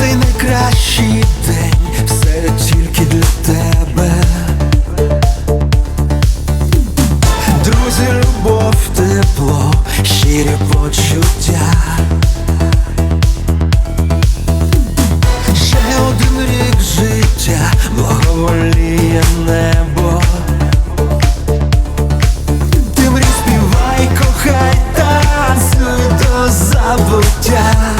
цей найкращий день, все тільки для тебе. Друзі, любов, тепло, щирі почуття. Ще один рік життя, благоволіє небо. Ти мрій співай, кохай, танцюй до забуття.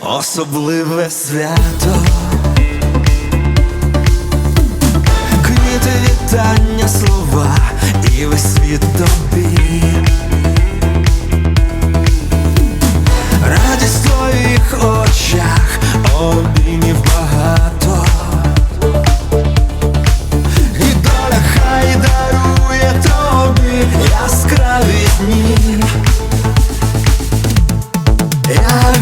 особливе свято, квіти вітання слова і весь світ тобі. Радість в твоїх очах обіймів багато. І доля хай дарує тобі яскраві дні. Я